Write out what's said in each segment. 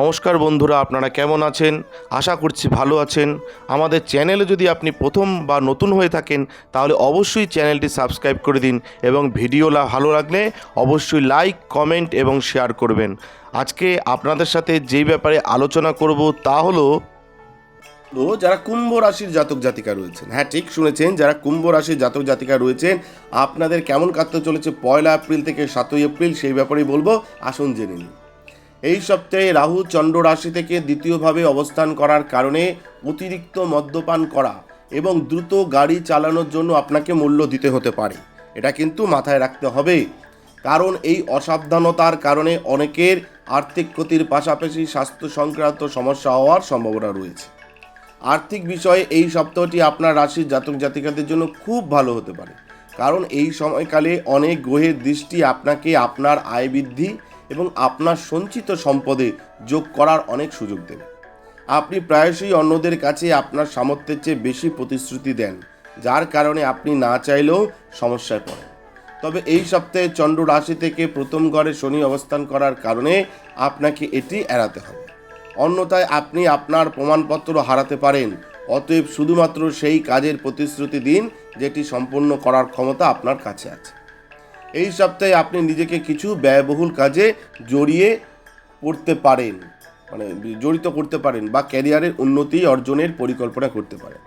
নমস্কার বন্ধুরা, আপনারা কেমন আছেন? আশা করছি ভালো আছেন। আমাদের চ্যানেলে যদি আপনি প্রথম বা নতুন হয়ে থাকেন, তাহলে অবশ্যই চ্যানেলটি সাবস্ক্রাইব করে দিন এবং ভিডিও ভালো লাগলে অবশ্যই লাইক, কমেন্ট এবং শেয়ার করবেন। আজকে আপনাদের সাথে যেই ব্যাপারে আলোচনা করব তা হলো যারা কুম্ভ রাশির জাতক জাতিকা রয়েছেন হ্যাঁ ঠিক শুনেছেন, যারা কুম্ভ রাশির জাতক জাতিকা রয়েছেন, আপনাদের কেমন কাটতে চলেছে পয়লা এপ্রিল থেকে সাতই এপ্রিল, সেই ব্যাপারেই বলব, আসুন জেনে নিন এই সপ্তাহে রাহু চন্দ্র রাশি থেকে দ্বিতীয়ভাবে অবস্থান করার কারণে অতিরিক্ত মদ্যপান করা এবং দ্রুত গাড়ি চালানোর জন্য আপনাকে মূল্য দিতে হতে পারে। এটা কিন্তু মাথায় রাখতে হবে। কারণ এই অসাবধানতার কারণে অনেকের আর্থিক ক্ষতির পাশাপাশি স্বাস্থ্য সংক্রান্ত সমস্যা হওয়ার সম্ভাবনা রয়েছে। আর্থিক বিষয়ে এই সপ্তাহটি আপনার রাশির জাতক জাতিকাদের জন্য খুব ভালো হতে পারে। কারণ এই সময়কালে অনেক গ্রহের দৃষ্টি আপনাকে আপনার আয় বৃদ্ধি এবং আপনার সঞ্চিত সম্পদে যোগ করার অনেক সুযোগ দেবে আপনি প্রায়শই অন্যদের কাছে আপনার সামর্থ্যের চেয়ে বেশি প্রতিশ্রুতি দেন, যার কারণে আপনি না চাইলেও সমস্যায় পড়েন। তবে এই সপ্তাহে চন্দ্র রাশি থেকে প্রথম ঘরে শনি অবস্থান করার কারণে আপনাকে এটি এড়াতে হবে। অন্যথায় আপনি আপনার প্রমাণপত্র হারাতে পারেন, অতএব শুধুমাত্র সেই কাজের প্রতিশ্রুতি দিন, যেটি সম্পূর্ণ করার ক্ষমতা আপনার কাছে আছে। এই সপ্তাহে আপনি নিজেকে কিছু ব্যয়বহুল কাজে জড়িয়ে পড়তে পারেন। মানে জড়িত করতে পারেন বা ক্যারিয়ারের উন্নতি অর্জনের পরিকল্পনা করতে পারেন।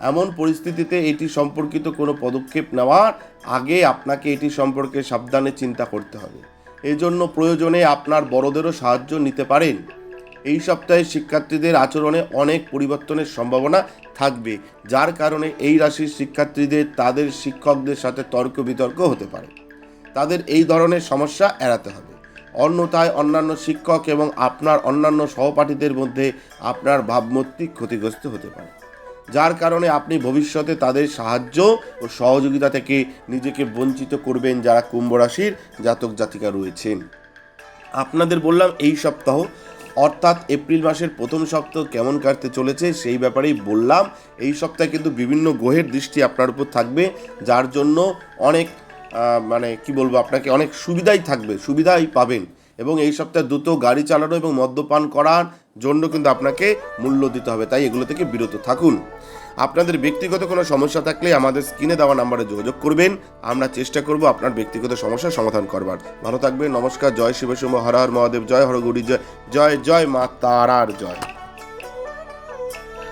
এমন পরিস্থিতিতে এটি সম্পর্কিত কোনো পদক্ষেপ নেওয়ার আগে আপনাকে এটি সম্পর্কে সাবধানে চিন্তা করতে হবে। এজন্য প্রয়োজনে আপনার বড়দেরও সাহায্য নিতে পারেন। এই সপ্তাহে শিক্ষার্থীদের আচরণে অনেক পরিবর্তনের সম্ভাবনা থাকবে, যার কারণে এই রাশির শিক্ষার্থীদের তাদের শিক্ষকদের সাথে তর্ক বিতর্ক হতে পারে। তাদের এই ধরনের সমস্যা এড়াতে হবে। অন্যথায় অন্যান্য শিক্ষক এবং আপনার অন্যান্য সহপাঠীদের মধ্যে আপনার ভাবমূর্তি ক্ষতিগ্রস্ত হতে পারে। যার কারণে আপনি ভবিষ্যতে তাদের সাহায্য ও সহযোগিতা থেকে নিজেকে বঞ্চিত করবেন যারা কুম্ভ রাশির জাতক জাতিকা রয়েছেন। আপনাদের বললাম এই সপ্তাহ, অর্থাৎ এপ্রিল মাসের প্রথম সপ্তাহ কেমন কাটতে চলেছে সেই ব্যাপারেই বললাম। এই সপ্তাহে কিন্তু বিভিন্ন গ্রহের দৃষ্টি আপনার উপর থাকবে, যার জন্য অনেক মানে কি বলব, আপনাকে অনেক সুবিধাই থাকবে, সুবিধাই পাবেন। এবং এই সপ্তাহে দ্রুত গাড়ি চালানো এবং মদ্যপান করার জন্য কিন্তু আপনাকে মূল্য দিতে হবে। তাই এগুলো থেকে বিরত থাকুন। আপনাদের ব্যক্তিগত কোনো সমস্যা থাকলে আমাদের স্ক্রিনে দেওয়া নাম্বারে যোগাযোগ করবেন। আমরা চেষ্টা করব আপনার ব্যক্তিগত সমস্যার সমাধান করবার। ভালো থাকবেন, নমস্কার, জয় শিবসুম হর হর মহাদেব, জয় হরগুড়ি জয় জয় জয় মা তারার জয়।